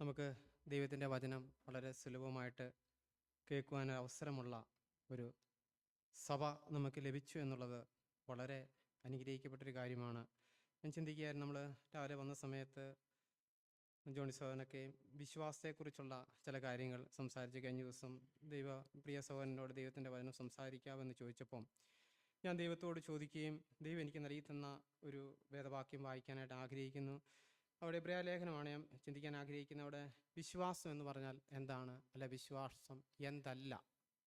നമുക്ക് ദൈവത്തിന്റെ വചനം വളരെ സുലഭമായിട്ട് കേൾക്കുവാൻ അവസരമുള്ള ഒരു സഭ നമുക്ക് ലഭിച്ചു എന്നുള്ളത് വളരെ അനുഗ്രഹിക്കപ്പെട്ടൊരു കാര്യമാണ്. ഞാൻ ചിന്തിക്കുകയായിരുന്നു നമ്മൾ രാവിലെ വന്ന സമയത്ത് ജോണി സഹോദരനൊക്കെയും വിശ്വാസത്തെക്കുറിച്ചുള്ള ചില കാര്യങ്ങൾ സംസാരിച്ച് കഴിഞ്ഞ ദിവസം ദൈവ പ്രിയ സഹോദരനോട് ദൈവത്തിന്റെ വചനം സംസാരിക്കാമെന്ന് ചോദിച്ചപ്പം ഞാൻ ദൈവത്തോട് ചോദിക്കുകയും ദൈവം എനിക്ക് നൽകി തന്ന ഒരു വേദവാക്യം വായിക്കാനായിട്ട് ആഗ്രഹിക്കുന്നു. അവിടെ ലേഖനമാണ് ഞാൻ ചിന്തിക്കാൻ ആഗ്രഹിക്കുന്നത്. അവിടെ വിശ്വാസം എന്ന് പറഞ്ഞാൽ എന്താണ്? അല്ല വിശ്വാസം എന്തല്ല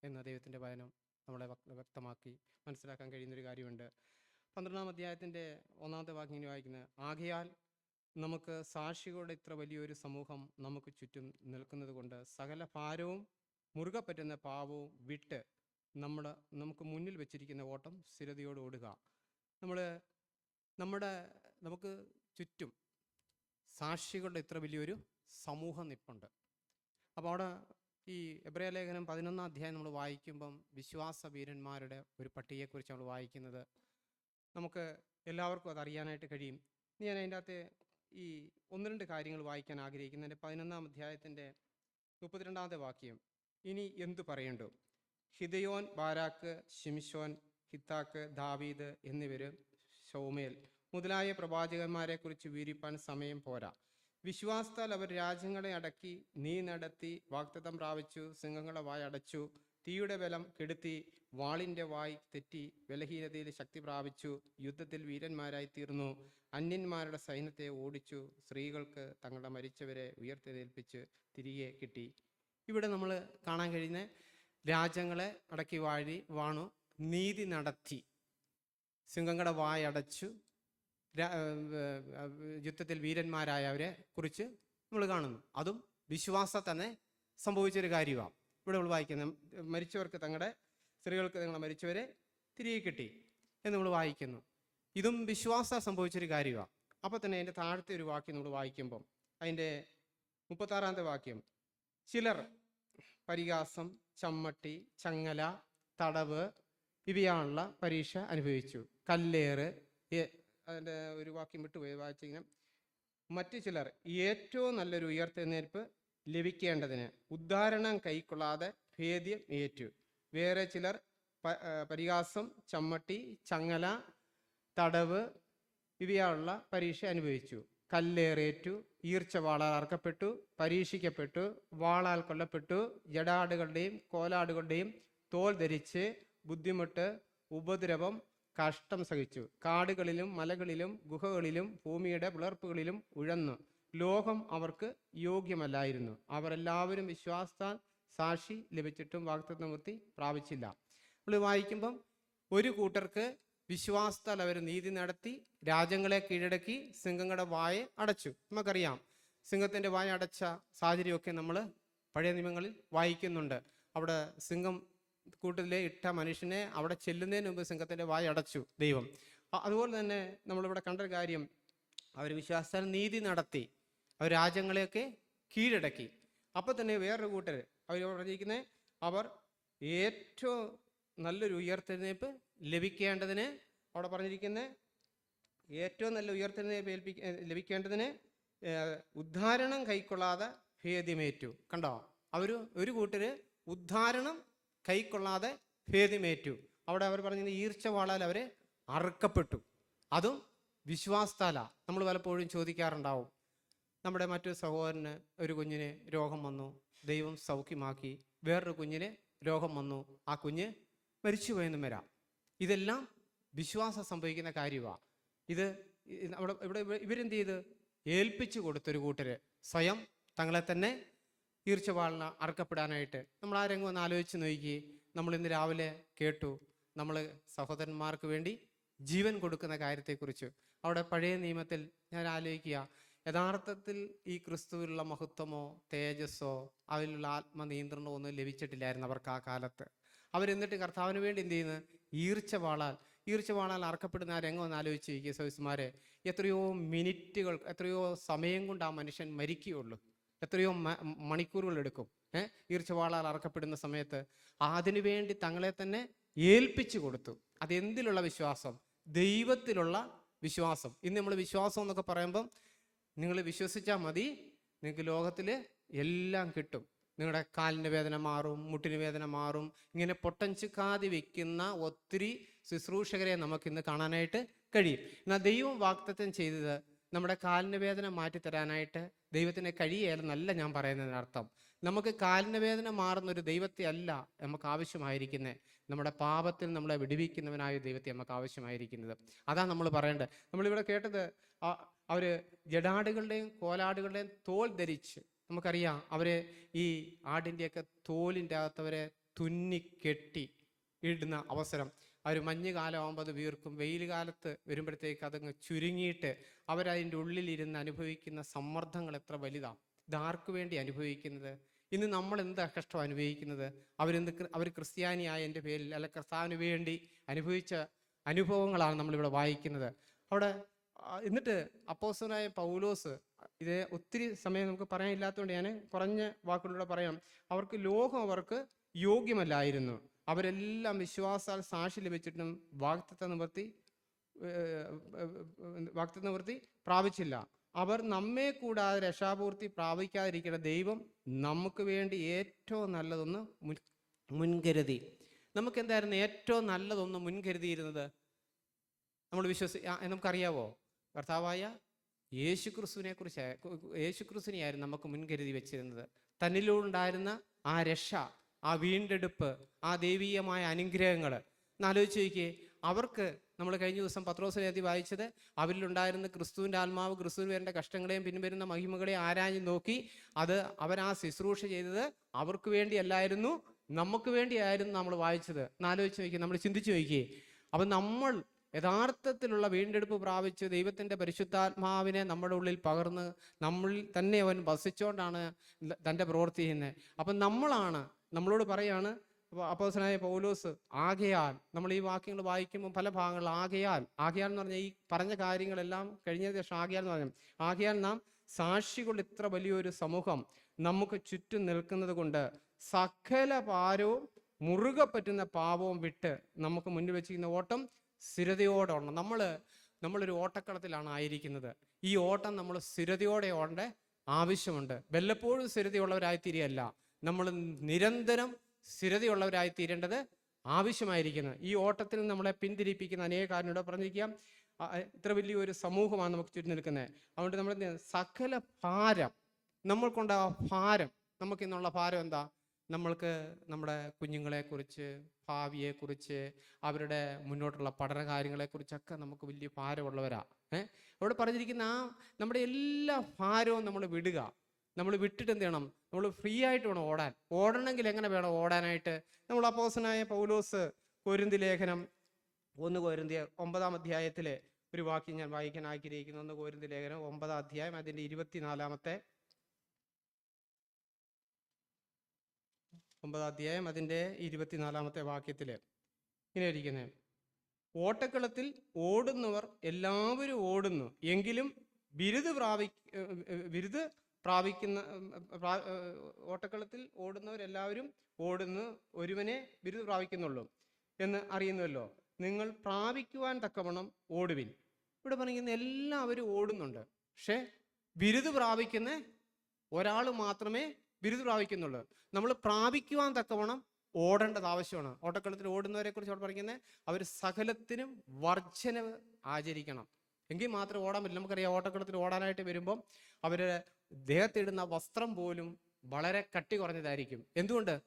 എന്ന് ദൈവത്തിന്റെ വചനം നമ്മളെ വ്യക്തമാക്കി മനസ്സിലാക്കാൻ കഴിയുന്നൊരു കാര്യമുണ്ട്. പന്ത്രണ്ടാം അധ്യായത്തിന്റെ ഒന്നാമത്തെ വാക്യം ഇങ്ങനെ വായിക്കുന്നത് ആകയാൽ നമുക്ക് സാക്ഷികളുടെ ഇത്ര വലിയൊരു സമൂഹം നമുക്ക് ചുറ്റും നിൽക്കുന്നത് കൊണ്ട് സകല ഭാരവും മുറുകെ പറ്റുന്ന പാവവും വിട്ട് നമ്മൾ നമുക്ക് മുന്നിൽ വെച്ചിരിക്കുന്ന ഓട്ടം സ്ഥിരതയോട് ഓടുക. നമ്മൾ നമ്മുടെ നമുക്ക് ചുറ്റും സാക്ഷികളുടെ ഇത്ര വലിയൊരു സമൂഹം നിപ്പുണ്ട്. അപ്പോൾ അവിടെ ഈ എബ്രയ ലേഖനം പതിനൊന്നാം അധ്യായം നമ്മൾ വായിക്കുമ്പം വിശ്വാസ വീരന്മാരുടെ ഒരു പട്ടികയെക്കുറിച്ച് നമ്മൾ വായിക്കുന്നത് നമുക്ക് എല്ലാവർക്കും അത് അറിയാനായിട്ട് കഴിയും. ഞാൻ അതിന്റെ അകത്ത് ഈ ഒന്ന് രണ്ട് കാര്യങ്ങൾ വായിക്കാൻ ആഗ്രഹിക്കുന്നു. എന്റെ പതിനൊന്നാം അധ്യായത്തിന്റെ മുപ്പത്തിരണ്ടാമത്തെ വാക്യം. ഇനി എന്തു പറയണ്ടു? ഹിതയോൻ ബാരാക്ക് ഷിംഷോൻ ഹിത്താക്ക് ദാവീദ് എന്നിവർ ഷൗമേൽ മുതലായ പ്രവാചകന്മാരെക്കുറിച്ച് വീരിപ്പാൻ സമയം പോരാ. വിശ്വാസത്താൽ അവർ രാജ്യങ്ങളെ അടക്കി നീ നടത്തി വാക്തത്വം പ്രാപിച്ചു സിംഹങ്ങളെ വായ അടച്ചു തീയുടെ ബലം കെടുത്തി വാളിന്റെ വായ് തെറ്റി ബലഹീനതയിൽ ശക്തി പ്രാപിച്ചു യുദ്ധത്തിൽ വീരന്മാരായി തീർന്നു അന്യന്മാരുടെ സൈന്യത്തെ ഓടിച്ചു സ്ത്രീകൾക്ക് തങ്ങളുടെ മരിച്ചവരെ ഉയർത്തെഴുന്നേൽപ്പിച്ച് തിരികെ കിട്ടി. ഇവിടെ നമ്മൾ കാണാൻ കഴിയുന്ന രാജ്യങ്ങളെ അടക്കി വാഴി വാണു നീതി നടത്തി സിംഹങ്ങളുടെ വായടച്ചു യുദ്ധത്തിൽ വീരന്മാരായവരെ കുറിച്ച് നമ്മൾ കാണുന്നു. അതും വിശ്വാസ തന്നെ സംഭവിച്ചൊരു കാര്യമാണ്. ഇവിടെ നമ്മൾ വായിക്കുന്നത് മരിച്ചവർക്ക് തങ്ങളുടെ സ്ത്രീകൾക്ക് തങ്ങളെ മരിച്ചവരെ തിരികെ കിട്ടി എന്ന് നമ്മൾ വായിക്കുന്നു. ഇതും വിശ്വാസ സംഭവിച്ചൊരു കാര്യമാണ്. അപ്പോൾ തന്നെ അതിന്റെ താഴത്തെ ഒരു വാക്യം നമ്മൾ വായിക്കുമ്പം അതിന്റെ മുപ്പത്താറാമത്തെ വാക്യം ചിലർ പരിഹാസം ചമ്മട്ടി ചങ്ങല തടവ് ഇവയാണുള്ള പരീക്ഷ അനുഭവിച്ചു. കല്ലേറ് അതിന്റെ ഒരു വാക്യം വിട്ടുപോയി വായിച്ചിങ്ങനെ മറ്റു ചിലർ ഏറ്റവും നല്ലൊരു ഉയർത്തെഴുന്നേൽപ്പ് ലഭിക്കേണ്ടതിന് ഉദ്ധാരണം കൈക്കൊള്ളാതെ ഭേദ്യം ഏറ്റു. വേറെ ചിലർ പരിഹാസം ചമ്മട്ടി ചങ്ങല തടവ് ഇവയാളുള്ള പരീക്ഷ അനുഭവിച്ചു. കല്ലേറേറ്റു ഈർച്ച വാളാൽ അറക്കപ്പെട്ടു പരീക്ഷിക്കപ്പെട്ടു വാളാൽ കൊല്ലപ്പെട്ടു ജടാടുകളുടെയും കോലാടുകളുടെയും തോൽ ധരിച്ച് ബുദ്ധിമുട്ട് ഉപദ്രവം കഷ്ടം സഹിച്ചു. കാടുകളിലും മലകളിലും ഗുഹകളിലും ഭൂമിയുടെ പിളർപ്പുകളിലും ഉഴന്നു. ലോകം അവർക്ക് യോഗ്യമല്ലായിരുന്നു. അവരെല്ലാവരും വിശ്വാസത്താൽ സാക്ഷി ലഭിച്ചിട്ടും വാക്തത്വമൂർത്തി പ്രാപിച്ചില്ല. നമ്മൾ വായിക്കുമ്പം ഒരു കൂട്ടർക്ക് വിശ്വാസത്താൽ അവർ നീതി നടത്തി രാജ്യങ്ങളെ കീഴടക്കി സിംഹങ്ങളുടെ വായ അടച്ചു. നമുക്കറിയാം സിംഹത്തിന്റെ വായ അടച്ച സാഹചര്യമൊക്കെ നമ്മൾ പഴയ നിയമങ്ങളിൽ വായിക്കുന്നുണ്ട്. അവിടെ സിംഹം കൂട്ടിലെ ഇട്ട മനുഷ്യനെ അവിടെ ചെല്ലുന്നതിന് മുമ്പ് സിംഹത്തിന്റെ വായ അടച്ചു ദൈവം. അതുപോലെ തന്നെ നമ്മളിവിടെ കണ്ട കാര്യം. അവർ വിശ്വാസത്താൽ നീതി നടത്തി. അവർ രാജ്യങ്ങളെയൊക്കെ കീഴടക്കി. അപ്പോൾ തന്നെ വേറൊരു കൂട്ടർ അവർ പറഞ്ഞിരിക്കുന്നത് അവർ ഏറ്റവും നല്ലൊരു ഉയർത്തെഴുന്നേൽപ്പ് ലഭിക്കേണ്ടതിന് അവിടെ പറഞ്ഞിരിക്കുന്ന? ഏറ്റവും നല്ല ഉയർത്തെഴുന്നേൽപ്പ് ഏൽപ്പിക്ക ഏ, ലഭിക്കേണ്ടതിന് ഉദ്ധാരണം കൈക്കൊള്ളാതെ ഭേദ്യമേറ്റു. കണ്ടോ? അവർ ഒരു കൂട്ടര് ഉദ്ധാരണം കൈക്കൊള്ളാതെ ഭേദിമേറ്റു. അവിടെ അവർ പറഞ്ഞ ഈർച്ച വാളാൽ അവർ അറുക്കപ്പെട്ടു. അതും വിശ്വാസത്താല നമ്മൾ പലപ്പോഴും ചോദിക്കാറുണ്ടാവും. നമ്മുടെ മറ്റൊരു സഹോദരന് ഒരു കുഞ്ഞിന് രോഗം വന്നു ദൈവം സൗഖ്യമാക്കി. വേറൊരു കുഞ്ഞിന് രോഗം വന്നു ആ കുഞ്ഞ് മരിച്ചുപോയെന്നും വരാം. ഇതെല്ലാം വിശ്വാസം സംഭവിക്കുന്ന കാര്യമാണ് ഇത് അവിടെ ഇവിടെ ഇവ- ഇവരെന്ത് ചെയ്ത്? ഏൽപ്പിച്ചു കൊടുത്തൊരു കൂട്ടര്. സ്വയം തങ്ങളെ തന്നെ ഈർച്ചവാളിന് അറക്കപ്പെടാനായിട്ട് നമ്മൾ ആ രംഗം ഒന്ന് ആലോചിച്ച് നോക്കി. നമ്മൾ ഇന്ന് രാവിലെ കേട്ടു. നമ്മൾ സഹോദരന്മാർക്ക് വേണ്ടി ജീവൻ കൊടുക്കുന്ന കാര്യത്തെക്കുറിച്ച്. അവിടെ പഴയ നിയമത്തിൽ ഞാൻ ആലോചിക്കുക. യഥാർത്ഥത്തിൽ ഈ ക്രിസ്തുവിലുള്ള മഹത്വമോ തേജസ്സോ അതിലുള്ള ആത്മനിയന്ത്രണമോ ഒന്നും ലഭിച്ചിട്ടില്ലായിരുന്നു അവർക്ക് ആ കാലത്ത്. അവരെന്നിട്ട് കർത്താവിന് വേണ്ടി എന്ത് ചെയ്യുന്നത് ഈർച്ച വാളാൽ ഈർച്ച വാളാൽ അറക്കപ്പെടുന്ന ആ രംഗം ഒന്ന് ആലോചിച്ച് സൗസ്മാരെ എത്രയോ മിനിറ്റുകൾ എത്രയോ സമയം കൊണ്ട് ആ മനുഷ്യൻ മരിക്കുകയുള്ളൂ. എത്രയോ മണിക്കൂറുകൾ എടുക്കും. ഏഹ് ഈർച്ചവാളാൽ അറക്കപ്പെടുന്ന സമയത്ത് അതിനു വേണ്ടി തങ്ങളെ തന്നെ ഏൽപ്പിച്ചു കൊടുത്തു. അതെന്തിലുള്ള വിശ്വാസം? ദൈവത്തിലുള്ള വിശ്വാസം. ഇന്ന് നമ്മൾ വിശ്വാസം എന്നൊക്കെ പറയുമ്പം നിങ്ങൾ വിശ്വസിച്ചാൽ മതി നിങ്ങൾക്ക് ലോകത്തിൽ എല്ലാം കിട്ടും. നിങ്ങളുടെ കാലിന്റെ വേദന മാറും മുട്ടിന് വേദന മാറും ഇങ്ങനെ പൊട്ടൻചുക്കാതി വെക്കുന്ന ഒത്തിരി ശുശ്രൂഷകരെ നമുക്ക് ഇന്ന് കാണാനായിട്ട് കഴിയും. എന്നാൽ ദൈവം വാക്തത്വം ചെയ്തത് നമ്മുടെ കാലിന് വേദന മാറ്റിത്തരാനായിട്ട് ദൈവത്തിന് കഴിയുകയല്ലെന്നല്ല ഞാൻ പറയുന്നതിനർത്ഥം നമുക്ക് കാലിന് വേദന മാറുന്ന ഒരു ദൈവത്തെ അല്ല നമുക്ക് ആവശ്യമായിരിക്കുന്നത് നമ്മുടെ പാപത്തിൽ നമ്മളെ വിടുവിക്കുന്നവനായ ദൈവത്തെ നമുക്ക് ആവശ്യമായിരിക്കുന്നത്. അതാണ് നമ്മൾ പറയേണ്ടത്. നമ്മളിവിടെ കേട്ടത് അവർ ജഡാടുകളുടെയും കോലാടുകളുടെയും തോൽ ധരിച്ച് നമുക്കറിയാം അവർ ഈ ആടിന്റെയൊക്കെ തോലിന്റെ അകത്തവരെ തുന്നി കെട്ടി ഇടുന്ന അവസരം. അവർ മഞ്ഞ് കാലമാകുമ്പോൾ അത് വീർക്കും. വെയിൽ കാലത്ത് വരുമ്പോഴത്തേക്ക് അതങ്ങ് ചുരുങ്ങിയിട്ട് അവരതിന്റെ ഉള്ളിലിരുന്ന് അനുഭവിക്കുന്ന സമ്മർദ്ദങ്ങൾ എത്ര വലുതാണ് ഇതാർക്ക് വേണ്ടി അനുഭവിക്കുന്നത്? ഇന്ന് നമ്മൾ എന്താ കഷ്ടം അനുഭവിക്കുന്നത്? അവരെന്ത് അവർ ക്രിസ്ത്യാനിയായ എന്റെ പേരിൽ അല്ല കർത്താവിന് വേണ്ടി അനുഭവിച്ച അനുഭവങ്ങളാണ് നമ്മളിവിടെ വായിക്കുന്നത്. അവിടെ എന്നിട്ട് അപ്പോസനായ പൗലോസ് ഇത് ഒത്തിരി സമയം നമുക്ക് പറയാനില്ലാത്തതുകൊണ്ട് ഞാൻ കുറഞ്ഞ വാക്കുകളിലൂടെ പറയാം. അവർക്ക് ലോകം അവർക്ക് യോഗ്യമല്ലായിരുന്നു. അവരെല്ലാം വിശ്വാസാൽ സാക്ഷി ലഭിച്ചിട്ടും വാക്തത്വ നിവൃത്തി വാക്തത്വ നിവൃത്തി പ്രാപിച്ചില്ല. അവർ നമ്മെ കൂടാതെ രക്ഷാപൂർത്തി പ്രാപിക്കാതിരിക്കുന്ന ദൈവം നമുക്ക് വേണ്ടി ഏറ്റവും നല്ലതൊന്ന് മുൻ മുൻകരുതി. നമുക്ക് എന്തായിരുന്നു ഏറ്റവും നല്ലതൊന്ന് മുൻകരുതിയിരുന്നത്? നമ്മൾ വിശ്വസി നമുക്കറിയാവോ? കർത്താവായ യേശു ക്രിസ്തുവിനെ കുറിച്ച് യേശു ക്രിസ്തുവിനെയായിരുന്നു നമുക്ക് മുൻകരുതി വെച്ചിരുന്നത്. തന്നിലുണ്ടായിരുന്ന ആ രക്ഷ. ആ വീണ്ടെടുപ്പ് ആ ദൈവീയമായ അനുഗ്രഹങ്ങൾ എന്നാലോചിച്ച് നോക്കിയേ അവർക്ക് നമ്മൾ കഴിഞ്ഞ ദിവസം പത്രോസിനെത്തി വായിച്ചത് അവരിലുണ്ടായിരുന്ന ക്രിസ്തുവിന്റെ ആത്മാവ് ക്രിസ്തുവിന് വരേണ്ട കഷ്ടങ്ങളെയും പിൻവരുന്ന മഹിമകളെയും ആരാഞ്ഞു നോക്കി അത് അവരാ ശുശ്രൂഷ ചെയ്തത് അവർക്ക് വേണ്ടിയല്ലായിരുന്നു നമുക്ക് വേണ്ടിയായിരുന്നു നമ്മൾ വായിച്ചത്. എന്നാലോചിച്ച് നോക്കി നമ്മൾ ചിന്തിച്ചു നോക്കിയേ അപ്പം നമ്മൾ യഥാർത്ഥത്തിലുള്ള വീണ്ടെടുപ്പ് പ്രാപിച്ച് ദൈവത്തിന്റെ പരിശുദ്ധാത്മാവിനെ നമ്മുടെ ഉള്ളിൽ പകർന്ന് നമ്മളിൽ തന്നെ അവൻ വസിച്ചുകൊണ്ടാണ് തന്റെ പ്രവൃത്തി ചെയ്യുന്നത്. അപ്പം നമ്മളാണ് നമ്മളോട് പറയാണ് അപ്പോസനായ പൗലോസ് ആകയാൽ നമ്മൾ ഈ വാക്യങ്ങൾ വായിക്കുമ്പോൾ പല ഭാഗങ്ങളിൽ ആകയാൽ ആകയാൽ എന്ന് പറഞ്ഞാൽ ഈ പറഞ്ഞ കാര്യങ്ങളെല്ലാം കഴിഞ്ഞ ശേഷം ആകയാൽ എന്ന് പറഞ്ഞു ആകയാൽ നാം സാക്ഷികൾ ഇത്ര വലിയൊരു സമൂഹം നമുക്ക് ചുറ്റും നിൽക്കുന്നത് കൊണ്ട് സകല പാരവും മുറുകെ പറ്റുന്ന പാവവും വിട്ട് നമുക്ക് മുന്നിൽ വെച്ചിരിക്കുന്ന ഓട്ടം സ്ഥിരതയോടെ ഓടണം. നമ്മൾ നമ്മളൊരു ഓട്ടക്കളത്തിലാണ് ആയിരിക്കുന്നത്. ഈ ഓട്ടം നമ്മൾ സ്ഥിരതയോടെ ഓടേണ്ട ആവശ്യമുണ്ട്. വല്ലപ്പോഴും സ്ഥിരതയുള്ളവരായി തീരെയല്ല നമ്മൾ നിരന്തരം സ്ഥിരതയുള്ളവരായി തീരേണ്ടത് ആവശ്യമായിരിക്കുന്നത് ഈ ഓട്ടത്തിൽ നമ്മളെ പിന്തിരിപ്പിക്കുന്ന അനേക കാരണങ്ങളോട് പറഞ്ഞിരിക്കാം. ഇത്ര ഇത്ര വലിയൊരു സമൂഹമാണ് നമുക്ക് ചുറ്റി നിൽക്കുന്നത്. അതുകൊണ്ട് നമ്മൾ? സകല ഭാരം നമ്മൾക്കുണ്ട ആ ഭാരം നമുക്ക് ഇന്നുള്ള ഭാരം എന്താ? നമ്മൾക്ക് നമ്മുടെ കുഞ്ഞുങ്ങളെക്കുറിച്ച് ഭാവിയെക്കുറിച്ച് അവരുടെ മുന്നോട്ടുള്ള പഠന കാര്യങ്ങളെക്കുറിച്ചൊക്കെ നമുക്ക് വലിയ ഭാരമുള്ളവരാ. ഏഹ് അവിടെ പറഞ്ഞിരിക്കുന്ന ആ നമ്മുടെ എല്ലാ ഭാരവും നമ്മൾ വിടുക. നമ്മൾ വിട്ടിട്ട് എന്ത് ചെയ്യണം? നമ്മൾ ഫ്രീ ആയിട്ട് വേണം ഓടാൻ. ഓടണമെങ്കിൽ എങ്ങനെ വേണം ഓടാനായിട്ട്? നമ്മൾ അപ്പോസനായ പൗലോസ് കൊരിന്തി ലേഖനം ഒന്ന് കോരുന്തിയ ഒമ്പതാം അധ്യായത്തിലെ ഒരു വാക്യം ഞാൻ വായിക്കാൻ ആഗ്രഹിക്കുന്നു. ഒന്ന് കോരുന്തി ലേഖനം ഒമ്പതാം അധ്യായം അതിന്റെ ഇരുപത്തിനാലാമത്തെ ഒമ്പതാം അധ്യായം അതിന്റെ ഇരുപത്തിനാലാമത്തെ വാക്യത്തിൽ ഇങ്ങനെ ഇരിക്കുന്നത് ഓട്ടക്കളത്തിൽ ഓടുന്നവർ എല്ലാവരും ഓടുന്നു. എങ്കിലും ബിരുദ് പ്രാപി ബിരുദ് പ്രാപിക്കുന്ന ഓട്ടക്കളത്തിൽ ഓടുന്നവരെല്ലാവരും ഓടുന്നു ഒരുവനെ ബിരുദ് പ്രാപിക്കുന്നുള്ളൂ എന്ന് അറിയുന്നുവല്ലോ. നിങ്ങൾ പ്രാപിക്കുവാൻ തക്കവണ്ണം ഓടുവിൻ. ഇവിടെ പറയുന്ന എല്ലാവരും ഓടുന്നുണ്ട്. പക്ഷേ ബിരുദ് പ്രാപിക്കുന്ന ഒരാൾ മാത്രമേ ബിരുദ് പ്രാപിക്കുന്നുള്ളൂ. നമ്മൾ പ്രാപിക്കുവാൻ തക്കവണ്ണം ഓടേണ്ടത് ആവശ്യമാണ്. ഓട്ടക്കളത്തിൽ ഓടുന്നവരെ കുറിച്ച് അവിടെ പറയുന്നത് അവർ സകലത്തിനും വർജനവ് ആചരിക്കണം. എങ്കിൽ മാത്രമേ ഓടാൻ പറ്റില്ല നമുക്കറിയാം ഓട്ടക്കളത്തിൽ ഓടാനായിട്ട് വരുമ്പം അവരുടെ ദേഹത്തിടുന്ന വസ്ത്രം പോലും വളരെ കട്ടി കുറഞ്ഞതായിരിക്കും. എന്തുകൊണ്ട്?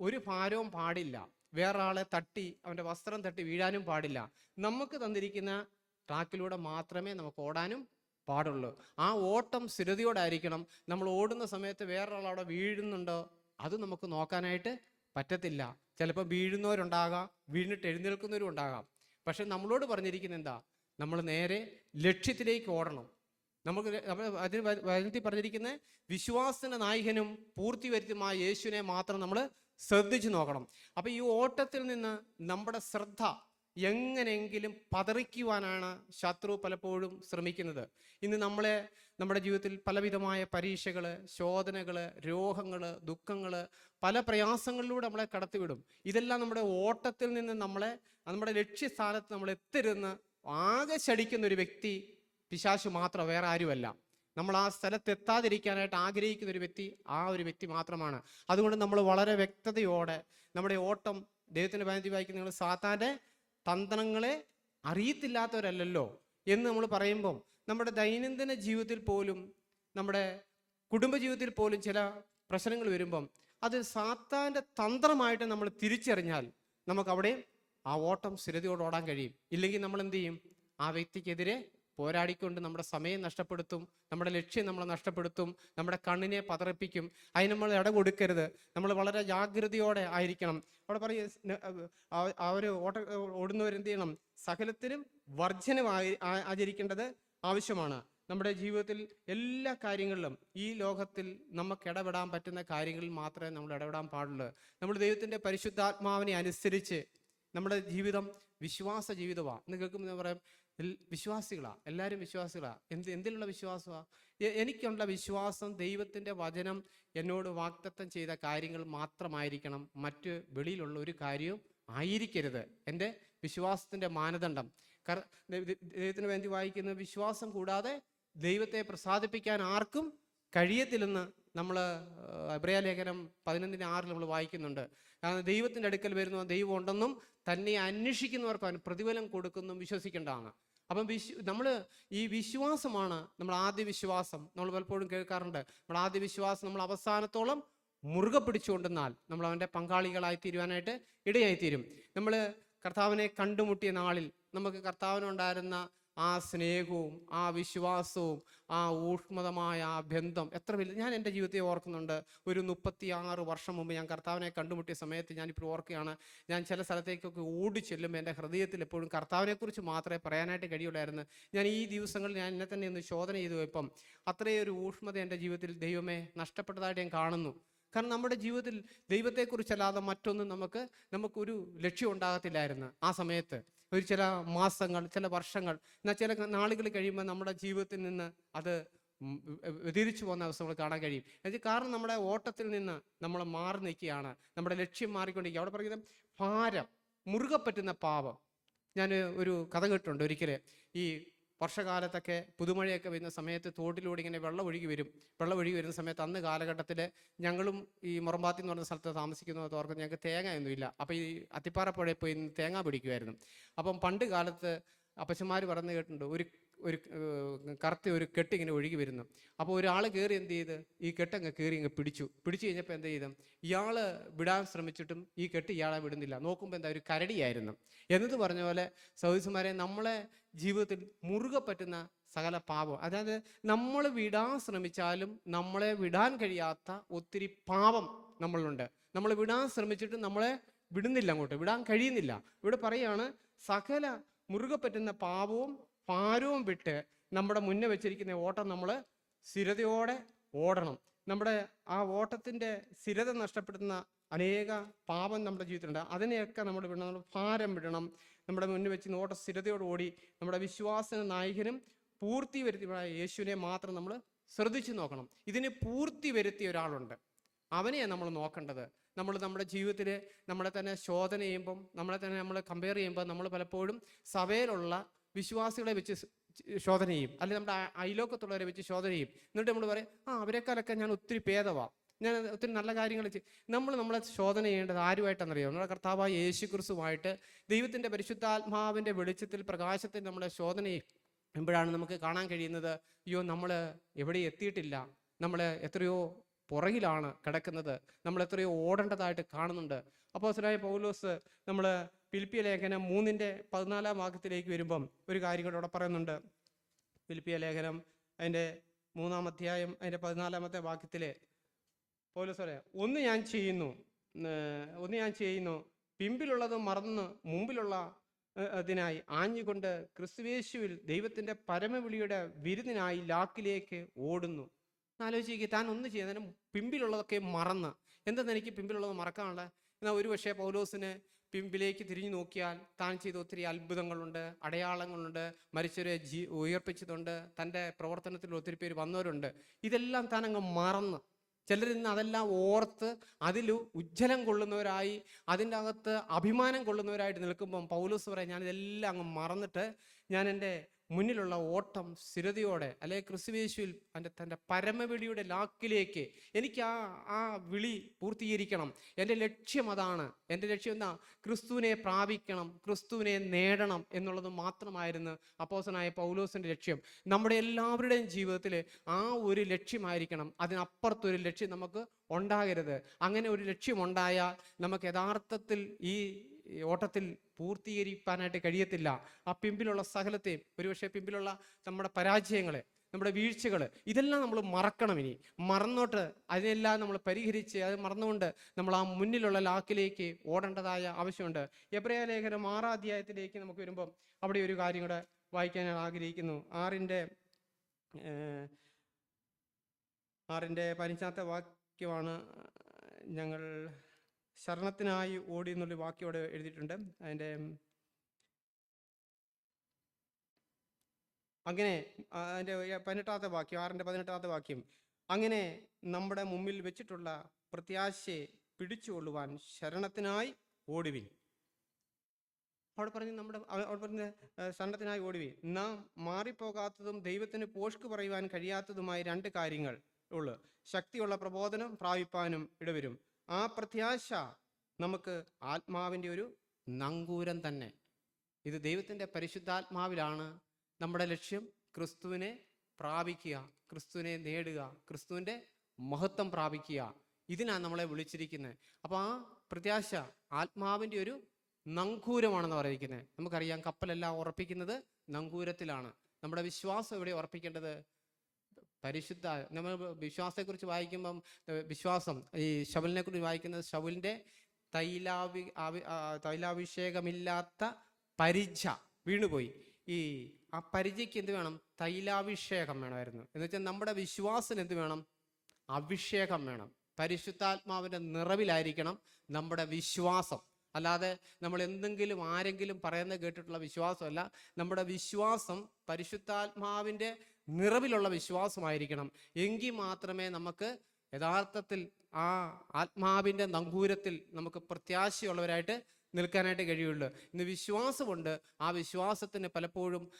ഒരു ഭാരവും പാടില്ല. വേറൊരാളെ തട്ടി അവന്റെ വസ്ത്രം തട്ടി വീഴാനും പാടില്ല. നമുക്ക് തന്നിരിക്കുന്ന ട്രാക്കിലൂടെ മാത്രമേ നമുക്ക് ഓടാനും പാടുള്ളൂ. ആ ഓട്ടം സ്ഥിരതയോടായിരിക്കണം. നമ്മൾ ഓടുന്ന സമയത്ത് വേറൊരാൾ അവിടെ വീഴുന്നുണ്ടോ? അത് നമുക്ക് നോക്കാനായിട്ട് പറ്റത്തില്ല. ചിലപ്പോൾ വീഴുന്നവരുണ്ടാകാം വീണിട്ട് എഴുന്നേൽക്കുന്നവരും ഉണ്ടാകാം. പക്ഷെ നമ്മളോട് പറഞ്ഞിരിക്കുന്നത് എന്താ? നമ്മൾ നേരെ ലക്ഷ്യത്തിലേക്ക് ഓടണം. നമുക്ക് നമ്മൾ അതിന് വരുത്തി പറഞ്ഞിരിക്കുന്ന വിശ്വാസത്തിന്റെ നായകനും പൂർത്തി വരുത്തുമായ യേശുവിനെ മാത്രം നമ്മൾ ശ്രദ്ധിച്ചു നോക്കണം. അപ്പോൾ ഈ ഓട്ടത്തിൽ നിന്ന് നമ്മുടെ ശ്രദ്ധ എങ്ങനെയെങ്കിലും പതറിക്കുവാനാണ് ശത്രു പലപ്പോഴും ശ്രമിക്കുന്നത്. ഇന്ന് നമ്മളെ നമ്മുടെ ജീവിതത്തിൽ പലവിധമായ പരീക്ഷകൾ ശോധനകൾ രോഗങ്ങൾ ദുഃഖങ്ങൾ പല പ്രയാസങ്ങളിലൂടെ നമ്മളെ കടത്തിവിടും. ഇതെല്ലാം നമ്മുടെ ഓട്ടത്തിൽ നിന്ന് നമ്മളെ നമ്മുടെ ലക്ഷ്യസ്ഥാനത്ത് നമ്മൾ എത്തരുന്ന് ആകെ ശടിക്കുന്ന ഒരു വ്യക്തി പിശാശു മാത്രം വേറെ ആരുമല്ല. നമ്മൾ ആ സ്ഥലത്ത് എത്താതിരിക്കാനായിട്ട് ആഗ്രഹിക്കുന്ന ഒരു വ്യക്തി ആ ഒരു വ്യക്തി മാത്രമാണ്. അതുകൊണ്ട് നമ്മൾ വളരെ വ്യക്തതയോടെ നമ്മുടെ ഓട്ടം ദൈവത്തിന്റെ പതിനഞ്ച് വായിക്കുന്ന നിങ്ങൾ സാത്താന്റെ തന്ത്രങ്ങളെ അറിയത്തില്ലാത്തവരല്ലല്ലോ എന്ന് നമ്മൾ പറയുമ്പം നമ്മുടെ ദൈനംദിന ജീവിതത്തിൽ പോലും നമ്മുടെ കുടുംബജീവിതത്തിൽ പോലും ചില പ്രശ്നങ്ങൾ വരുമ്പം അത് സാത്താന്റെ തന്ത്രമായിട്ട് നമ്മൾ തിരിച്ചറിഞ്ഞാൽ നമുക്കവിടെ ആ ഓട്ടം സ്ഥിരതയോടെ ഓടാൻ കഴിയും. ഇല്ലെങ്കിൽ നമ്മൾ എന്ത് ചെയ്യും? ആ വ്യക്തിക്കെതിരെ പോരാടിക്കൊണ്ട് നമ്മുടെ സമയം നഷ്ടപ്പെടുത്തും നമ്മുടെ ലക്ഷ്യം നമ്മളെ നഷ്ടപ്പെടുത്തും നമ്മുടെ കണ്ണിനെ പതറിപ്പിക്കും. അതിന് നമ്മൾ ഇട കൊടുക്കരുത് നമ്മൾ വളരെ ജാഗ്രതയോടെ ആയിരിക്കണം. അവിടെ പറയും ആ ഒരു ഓട്ട ഓടുന്നവരെന്ത് ചെയ്യണം? സകലത്തിലും വർജനം ആചരിക്കേണ്ടത് ആവശ്യമാണ്. നമ്മുടെ ജീവിതത്തിൽ എല്ലാ കാര്യങ്ങളിലും ഈ ലോകത്തിൽ നമുക്ക് ഇടപെടാൻ പറ്റുന്ന കാര്യങ്ങളിൽ മാത്രമേ നമ്മൾ ഇടപെടാൻ പാടുള്ളൂ. നമ്മൾ ദൈവത്തിന്റെ പരിശുദ്ധാത്മാവിനെ അനുസരിച്ച് നമ്മുടെ ജീവിതം വിശ്വാസ ജീവിതമാണ് എന്ന് കേൾക്കുമ്പോൾ പറയാം എൽ- വിശ്വാസികളാ എല്ലാവരും വിശ്വാസികളാണ് എന്ത് എന്തിലുള്ള വിശ്വാസമാണ് എനിക്കുള്ള വിശ്വാസം ദൈവത്തിന്റെ വചനം എന്നോട് വാക്തത്വം ചെയ്ത കാര്യങ്ങൾ മാത്രമായിരിക്കണം. മറ്റ് വെളിയിലുള്ള ഒരു കാര്യവും ആയിരിക്കരുത്. എന്റെ വിശ്വാസത്തിന്റെ മാനദണ്ഡം. കർ ദൈവത്തിന് വേണ്ടി വായിക്കുന്ന വിശ്വാസം കൂടാതെ ദൈവത്തെ പ്രസാദിപ്പിക്കാൻ ആർക്കും കഴിയത്തില്ലെന്ന് നമ്മൾ അബ്രയ ലേഖനം പതിനൊന്നിന് ആറിൽ നമ്മൾ വായിക്കുന്നുണ്ട്. കാരണം ദൈവത്തിന്റെ അടുക്കൽ വരുന്ന ദൈവം ഉണ്ടെന്നും തന്നെ അന്വേഷിക്കുന്നവർക്ക് അവൻ പ്രതിഫലം കൊടുക്കുന്നും വിശ്വസിക്കേണ്ടതാണ്. അപ്പം വിശ്വ നമ്മൾ ഈ വിശ്വാസമാണ് നമ്മൾ ആദ്യ വിശ്വാസം. നമ്മൾ പലപ്പോഴും കേൾക്കാറുണ്ട്. നമ്മൾ ആദ്യ വിശ്വാസം നമ്മൾ അവസാനത്തോളം മുറുകെ പിടിച്ചുകൊണ്ടെന്നാൽ നമ്മൾ അവന്റെ പങ്കാളികളായി തീരുവാനായിട്ട് ഇടയായിത്തീരും. നമ്മൾ കർത്താവിനെ കണ്ടുമുട്ടിയ നാളിൽ നമുക്ക് കർത്താവിനുണ്ടായിരുന്ന ആ സ്നേഹവും ആ വിശ്വാസവും ആ ഊഷ്മതമായ ആ ബന്ധം എത്ര വലിയ ഞാൻ എന്റെ ജീവിതത്തെ ഓർക്കുന്നുണ്ട്. ഒരു മുപ്പത്തി ആറ് വർഷം മുമ്പ് ഞാൻ കർത്താവിനെ കണ്ടുമുട്ടിയ സമയത്ത് ഞാനിപ്പോൾ ഓർക്കുകയാണ്. ഞാൻ ചില സ്ഥലത്തേക്കൊക്കെ ഓടി ചെല്ലുമ്പോൾ എന്റെ ഹൃദയത്തിൽ എപ്പോഴും കർത്താവിനെക്കുറിച്ച് മാത്രമേ പറയാനായിട്ട് കഴിയുള്ളായിരുന്നു. ഞാൻ ഈ ദിവസങ്ങളിൽ ഞാൻ എന്നെ തന്നെ ഒന്ന് ശോധന ചെയ്തു പോയപ്പം അത്രയൊരു ഊഷ്മത എന്റെ ജീവിതത്തിൽ ദൈവമേ നഷ്ടപ്പെട്ടതായിട്ട് ഞാൻ കാണുന്നു. കാരണം നമ്മുടെ ജീവിതത്തിൽ ദൈവത്തെക്കുറിച്ചല്ലാതെ മറ്റൊന്നും നമുക്ക് നമുക്കൊരു ലക്ഷ്യം ഉണ്ടാകത്തില്ലായിരുന്നു ആ സമയത്ത്. ഒരു ചില മാസങ്ങൾ ചില വർഷങ്ങൾ. എന്നാൽ ചില നാളുകൾ കഴിയുമ്പോൾ നമ്മുടെ ജീവിതത്തിൽ നിന്ന് അത് തിരിച്ചു പോകുന്ന അവസ്ഥ നമ്മൾ കാണാൻ കഴിയും. എന്നുവെച്ചാൽ കാരണം നമ്മുടെ ഓട്ടത്തിൽ നിന്ന് നമ്മൾ മാറി നിൽക്കുകയാണ്. നമ്മുടെ ലക്ഷ്യം മാറിക്കൊണ്ടിരിക്കുക അവിടെ പറയുന്നത് ഭാരം മുറുകെ പറ്റുന്ന പാപം. ഞാൻ ഒരു കഥ കേട്ടിട്ടുണ്ട് ഒരിക്കൽ ഈ വർഷകാലത്തൊക്കെ പുതുമഴയൊക്കെ വരുന്ന സമയത്ത് തോട്ടിലൂടെ ഇങ്ങനെ വെള്ളം ഒഴുകി വരും. വെള്ളം ഒഴുകി വരുന്ന സമയത്ത് അന്ന് കാലഘട്ടത്തിൽ ഞങ്ങളും ഈ മുറമ്പാത്തി എന്ന് പറഞ്ഞ സ്ഥലത്ത് താമസിക്കുന്നത് ഓർക്കും ഞങ്ങൾക്ക് തേങ്ങയൊന്നുമില്ല അപ്പോൾ ഈ അത്തിപ്പാറ പുഴയിൽ പോയി തേങ്ങ പിടിക്കുമായിരുന്നു അപ്പം പണ്ട് കാലത്ത് അപ്പച്ചന്മാർ പറഞ്ഞു കേട്ടിട്ടുണ്ട് ഒരു ഒരു കറുത്ത ഒരു കെട്ട് ഇങ്ങനെ ഒഴുകി വരുന്നു. അപ്പോൾ ഒരാൾ കയറി എന്ത് ചെയ്ത്? ഈ കെട്ടങ്ങ് കയറി ഇങ്ങ് പിടിച്ചു. പിടിച്ചു കഴിഞ്ഞപ്പോൾ എന്ത് ചെയ്തു? ഇയാൾ വിടാൻ ശ്രമിച്ചിട്ടും ഈ കെട്ട് ഇയാളെ വിടുന്നില്ല. നോക്കുമ്പോൾ എന്താ? ഒരു കരടിയായിരുന്നു. എന്നത് പറഞ്ഞ പോലെ സൗദിസുമാരെ നമ്മളെ ജീവിതത്തിൽ മുറുകെ പറ്റുന്ന സകല പാപം. അതായത് നമ്മൾ വിടാൻ ശ്രമിച്ചാലും നമ്മളെ വിടാൻ കഴിയാത്ത ഒത്തിരി പാപം നമ്മളുണ്ട് നമ്മൾ വിടാൻ ശ്രമിച്ചിട്ട് നമ്മളെ വിടുന്നില്ല അങ്ങോട്ട്. വിടാൻ കഴിയുന്നില്ല. ഇവിടെ പറയാണ് സകല മുറുകെ പറ്റുന്ന പാപവും ഭാരവും വിട്ട് നമ്മുടെ മുന്നേ വെച്ചിരിക്കുന്ന ഓട്ടം നമ്മൾ സ്ഥിരതയോടെ ഓടണം. നമ്മുടെ ആ ഓട്ടത്തിന്റെ സ്ഥിരത നഷ്ടപ്പെടുന്ന അനേക പാപം നമ്മുടെ ജീവിതത്തിലുണ്ട്. അതിനെയൊക്കെ നമ്മൾ വിടണം. നമ്മൾ ഭാരം വിടണം. നമ്മുടെ മുന്നിൽ വെച്ച് ഓട്ട സ്ഥിരതയോട് ഓടി നമ്മുടെ വിശ്വാസ നായകനും പൂർത്തി വരുത്തിയ യേശുവിനെ മാത്രം നമ്മൾ ശ്രദ്ധിച്ചു നോക്കണം. ഇതിന് പൂർത്തി വരുത്തിയ ഒരാളുണ്ട്. അവനെയാണ് നമ്മൾ നോക്കേണ്ടത്. നമ്മൾ നമ്മുടെ ജീവിതത്തിൽ നമ്മളെ തന്നെ ശോധന ചെയ്യുമ്പം നമ്മളെ തന്നെ നമ്മൾ കമ്പയർ ചെയ്യുമ്പോൾ നമ്മൾ പലപ്പോഴും സഭയിലുള്ള വിശ്വാസികളെ വെച്ച് ശോധന ചെയ്യും. അല്ലെങ്കിൽ നമ്മുടെ അയലോക്കത്തുള്ളവരെ വെച്ച് ശോധന ചെയ്യും. എന്നിട്ട് നമ്മൾ പറയും ആ അവരെക്കാളൊക്കെ ഞാൻ ഒത്തിരി ഭേദവാ. ഞാൻ ഒത്തിരി നല്ല കാര്യങ്ങൾ നമ്മൾ നമ്മളെ ശോധന ചെയ്യേണ്ടത് ആരുമായിട്ടാണെന്നറിയോ നമ്മുടെ കർത്താവായ യേശു ക്രിസ്തുമായിട്ട് ദൈവത്തിന്റെ പരിശുദ്ധാത്മാവിന്റെ വെളിച്ചത്തിൽ പ്രകാശത്തിൽ നമ്മളെ ശോധന ചെയ്യുമ്പോഴാണ് നമുക്ക് കാണാൻ കഴിയുന്നത്? അയ്യോ നമ്മൾ എവിടെ എത്തിയിട്ടില്ല. നമ്മൾ എത്രയോ പുറകിലാണ് കിടക്കുന്നത്. നമ്മൾ എത്രയോ ഓടേണ്ടതായിട്ട് കാണുന്നുണ്ട്. അപ്പോൾ പൗലോസ് നമ്മൾ ഫിലിപ്പിയ ലേഖനം മൂന്നിന്റെ പതിനാലാം വാക്യത്തിലേക്ക് വരുമ്പം ഒരു കാര്യം കൂടെ അവിടെ പറയുന്നുണ്ട്. ഫിലിപ്പിയ ലേഖനം അതിന്റെ മൂന്നാം അധ്യായം അതിന്റെ പതിനാലാമത്തെ വാക്യത്തിൽ പൗലോസ് സോറേ ഒന്ന് ഞാൻ ചെയ്യുന്നു ഒന്ന് ഞാൻ ചെയ്യുന്നു പിമ്പിലുള്ളത് മറന്ന് മുമ്പിലുള്ള അതിനായി ആഞ്ഞുകൊണ്ട് ക്രിസ്തുവേശുവിൽ ദൈവത്തിന്റെ പരമവിളിയുടെ വിരുന്നിനായി ലാക്കിലേക്ക് ഓടുന്നു. ആലോചിക്കുക താൻ ഒന്ന് ചെയ്യുന്നതിന് പിമ്പിലുള്ളതൊക്കെ മറന്ന്. എന്തെന്ന് എനിക്ക് പിമ്പിലുള്ളത് മറക്കാനുള്ള? എന്നാൽ ഒരു പക്ഷേ പൗലോസിന് പിമ്പിലേക്ക് തിരിഞ്ഞു നോക്കിയാൽ താൻ ചെയ്ത ഒത്തിരി അത്ഭുതങ്ങളുണ്ട് അടയാളങ്ങളുണ്ട് മരിച്ചവരെ ജീ ഉയർപ്പിച്ചതുണ്ട് തന്റെ പ്രവർത്തനത്തിൽ ഒത്തിരി പേര് വന്നവരുണ്ട്. ഇതെല്ലാം താൻ അങ്ങ് മറന്ന് ചിലർ ഇന്ന് അതെല്ലാം ഓർത്ത് അതിൽ ഉജ്ജ്വലം കൊള്ളുന്നവരായി അതിന്റെ അകത്ത് അഭിമാനം കൊള്ളുന്നവരായിട്ട് നിൽക്കുമ്പം പൗലോസ് പറയാം ഞാനിതെല്ലാം അങ്ങ് മറന്നിട്ട് ഞാൻ എന്റെ മുന്നിലുള്ള ഓട്ടം സ്ഥിരതയോടെ അല്ലെ ക്രിസ്തുവേശുവിൽ എന്റെ തന്റെ പരമവിളിയുടെ ലാക്കിലേക്ക് എനിക്ക് ആ ആ വിളി പൂർത്തീകരിക്കണം. എന്റെ ലക്ഷ്യം അതാണ്. എന്റെ ലക്ഷ്യം എന്താ? ക്രിസ്തുവിനെ പ്രാപിക്കണം ക്രിസ്തുവിനെ നേടണം എന്നുള്ളത് മാത്രമായിരുന്നു അപ്പോസനായ പൗലോസിന്റെ ലക്ഷ്യം. നമ്മുടെ എല്ലാവരുടെയും ജീവിതത്തിൽ ആ ഒരു ലക്ഷ്യമായിരിക്കണം. അതിനപ്പുറത്തൊരു ലക്ഷ്യം നമുക്ക് ഉണ്ടാകരുത്. അങ്ങനെ ഒരു ലക്ഷ്യമുണ്ടായാൽ നമുക്ക് യഥാർത്ഥത്തിൽ ഈ ഓട്ടത്തിൽ പൂർത്തീകരിക്കാനായിട്ട് കഴിയത്തില്ല. ആ പിമ്പിലുള്ള സകലത്തെയും ഒരുപക്ഷെ പിമ്പിലുള്ള നമ്മുടെ പരാജയങ്ങളെ നമ്മുടെ വീഴ്ചകൾ ഇതെല്ലാം നമ്മൾ മറക്കണം ഇനി. മറന്നോട്ട് അതിനെല്ലാം നമ്മൾ പരിഹരിച്ച് അത് മറന്നുകൊണ്ട് നമ്മൾ ആ മുന്നിലുള്ള ലാക്കിലേക്ക് ഓടേണ്ടതായ ആവശ്യമുണ്ട്. എബ്രയ ലേഖനം ആറാം അധ്യായത്തിലേക്ക് നമുക്ക് വരുമ്പം അവിടെ ഒരു കാര്യം കൂടെ വായിക്കാൻ ആഗ്രഹിക്കുന്നു. ആറിന്റെ ആറിന്റെ പതിനഞ്ചാമത്തെ വാക്യമാണ് ഞങ്ങൾ ശരണത്തിനായി ഓടി എന്നുള്ള വാക്യം അവിടെ എഴുതിയിട്ടുണ്ട്. അതിന്റെ അങ്ങനെ അതിന്റെ പതിനെട്ടാമത്തെ വാക്യം ആറിന്റെ പതിനെട്ടാമത്തെ വാക്യം. അങ്ങനെ നമ്മുടെ മുമ്പിൽ വെച്ചിട്ടുള്ള പ്രത്യാശയെ പിടിച്ചുകൊള്ളുവാൻ ശരണത്തിനായി ഓടുവിൻ. അവിടെ പറഞ്ഞ് നമ്മുടെ അവ- അവിടെ പറഞ്ഞ ശരണത്തിനായി ഓടുവിൻ. നാം മാറിപ്പോകാത്തതും ദൈവത്തിന് പോഷ്ക്ക് പറയുവാൻ കഴിയാത്തതുമായ രണ്ട് കാര്യങ്ങൾ ഉള്ളു. ശക്തിയുള്ള പ്രബോധനം പ്രാപിപ്പാനും ഇടവരും. ആ പ്രത്യാശ നമുക്ക് ആത്മാവിന്റെ ഒരു നങ്കൂരം തന്നെ. ഇത് ദൈവത്തിന്റെ പരിശുദ്ധാത്മാവിലാണ് നമ്മുടെ ലക്ഷ്യം ക്രിസ്തുവിനെ പ്രാപിക്കുക ക്രിസ്തുവിനെ നേടുക ക്രിസ്തുവിന്റെ മഹത്വം പ്രാപിക്കുക. ഇതിനാണ് നമ്മളെ വിളിച്ചിരിക്കുന്നത്. അപ്പോൾ ആ പ്രത്യാശ ആത്മാവിന്റെ ഒരു നങ്കൂരമാണെന്ന് പറഞ്ഞിരിക്കുന്നത് നമുക്കറിയാം കപ്പലെല്ലാം ഉറപ്പിക്കുന്നത് നങ്കൂരത്തിലാണ്. നമ്മുടെ വിശ്വാസം എവിടെ ഉറപ്പിക്കേണ്ടത്? പരിശുദ്ധ നമ്മൾ വിശ്വാസത്തെക്കുറിച്ച് വായിക്കുമ്പം വിശ്വാസം ഈ ശവലിനെ കുറിച്ച് വായിക്കുന്നത് ശവലിന്റെ ആ, തൈലാഭിഷേകമില്ലാത്ത പരിച വീണുപോയി. ഈ ആ പരിചയ്ക്ക് എന്ത് വേണം? തൈലാഭിഷേകം വേണമായിരുന്നു. എന്ന് വെച്ചാൽ നമ്മുടെ വിശ്വാസത്തിന് എന്ത് വേണം? അഭിഷേകം വേണം. പരിശുദ്ധാത്മാവിന്റെ നിറവിലായിരിക്കണം നമ്മുടെ വിശ്വാസം. അല്ലാതെ നമ്മൾ എന്തെങ്കിലും ആരെങ്കിലും പറയുന്നത് കേട്ടിട്ടുള്ള വിശ്വാസമല്ല. നമ്മുടെ വിശ്വാസം പരിശുദ്ധാത്മാവിന്റെ നിറവിലുള്ള വിശ്വാസമായിരിക്കണം. എങ്കിൽ മാത്രമേ നമുക്ക് യഥാർത്ഥത്തിൽ ആ ആത്മാവിന്റെ നങ്കൂരത്തിൽ നമുക്ക് പ്രത്യാശയുള്ളവരായിട്ട് നിൽക്കാനായിട്ട് കഴിയുള്ളൂ. ഇന്ന് വിശ്വാസമുണ്ട്. ആ വിശ്വാസത്തിന് പലപ്പോഴും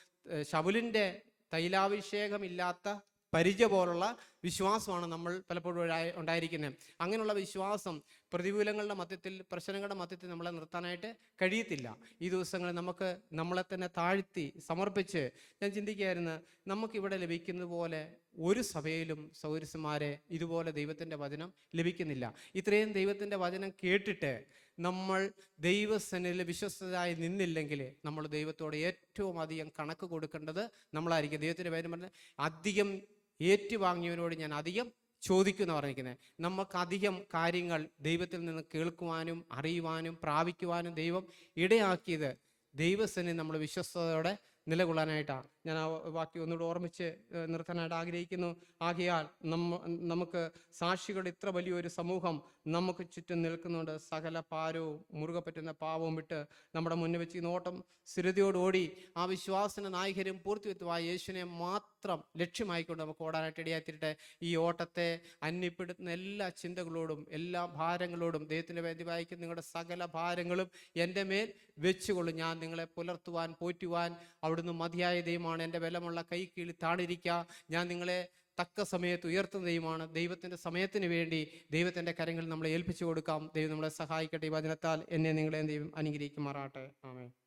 ശബുലിന്റെ തൈലാഭിഷേകമില്ലാത്ത പരിചയ പോലുള്ള വിശ്വാസമാണ് നമ്മൾ പലപ്പോഴും ഉണ്ടായി- ഉണ്ടായിരിക്കുന്നത് അങ്ങനെയുള്ള വിശ്വാസം പ്രതികൂലങ്ങളുടെ മധ്യത്തിൽ പ്രശ്നങ്ങളുടെ മധ്യത്തിൽ നമ്മളെ നിർത്താനായിട്ട് കഴിയത്തില്ല. ഈ ദിവസങ്ങളിൽ നമുക്ക് നമ്മളെ തന്നെ താഴ്ത്തി സമർപ്പിച്ച് ഞാൻ ചിന്തിക്കുകയായിരുന്നു നമുക്കിവിടെ ലഭിക്കുന്നത് പോലെ ഒരു സഭയിലും സൗരസന്മാരെ ഇതുപോലെ ദൈവത്തിന്റെ വചനം ലഭിക്കുന്നില്ല. ഇത്രയും ദൈവത്തിന്റെ വചനം കേട്ടിട്ട് നമ്മൾ ദൈവസനിൽ വിശ്വസ്തരായി നിന്നില്ലെങ്കിൽ നമ്മൾ ദൈവത്തോട് ഏറ്റവും അധികം കണക്ക് കൊടുക്കേണ്ടത് നമ്മളായിരിക്കും. ദൈവത്തിന്റെ പേര് പറഞ്ഞാൽ അധികം ഏറ്റുവാങ്ങിയവരോട് ഞാൻ അധികം ചോദിക്കുന്ന പറഞ്ഞിരിക്കുന്നത് നമുക്ക് അധികം കാര്യങ്ങൾ ദൈവത്തിൽ നിന്ന് കേൾക്കുവാനും അറിയുവാനും പ്രാപിക്കുവാനും ദൈവം ഇടയാക്കിയത് ദൈവസനെ നമ്മൾ വിശ്വസ്തയോടെ നിലകൊള്ളാനായിട്ടാണ്. ഞാൻ ആ വാക്യം ഒന്നുകൂടെ ഓർമ്മിച്ച് നിർത്താനായിട്ട് ആഗ്രഹിക്കുന്നു. ആകയാൽ നമ്മ നമുക്ക് സാക്ഷികളുടെ ഇത്ര വലിയൊരു സമൂഹം നമുക്ക് ചുറ്റും നിൽക്കുന്നുണ്ട്. സകല പാരവും മുറുകെ പറ്റുന്ന പാവവും വിട്ട് നമ്മുടെ മുന്നിൽ വെച്ച് നോട്ടം സ്ഥിരതയോട് ഓടി ആ വിശ്വാസന നായകരും പൂർത്തിവെത്തുവായ യേശുവിനെ മാത്രം ലക്ഷ്യമായിക്കൊണ്ട് നമുക്ക് ഓടാനായിട്ട് ഇടയാത്തിരട്ടെ ഈ ഓട്ടത്തെ അന്യപ്പെടുത്തുന്ന എല്ലാ ചിന്തകളോടും എല്ലാ ഭാരങ്ങളോടും ദൈവത്തിന്റെ വേദി വായിക്കുന്ന നിങ്ങളുടെ സകല ഭാരങ്ങളും എന്റെ മേൽ വെച്ചുകൊള്ളും. ഞാൻ നിങ്ങളെ പുലർത്തുവാൻ പോറ്റുവാൻ അവിടുന്ന് മതിയായ ദൈവമാണ്. എന്റെ ബലമുള്ള കൈ കീഴിൽ താണിരിക്കുക ഞാൻ നിങ്ങളെ തക്ക സമയത്ത് ഉയർത്തുന്ന ദൈവമാണ് ദൈവത്തിന്റെ സമയത്തിന് വേണ്ടി ദൈവത്തിന്റെ കരങ്ങളിൽ നമ്മളെ ഏൽപ്പിച്ചു കൊടുക്കാം. ദൈവം നമ്മളെ സഹായിക്കട്ടെ ഈ വചനത്താൽ. എന്നെ നിങ്ങളെ ദൈവം അനുഗ്രഹിക്കുമാറാട്ടെ ആമേ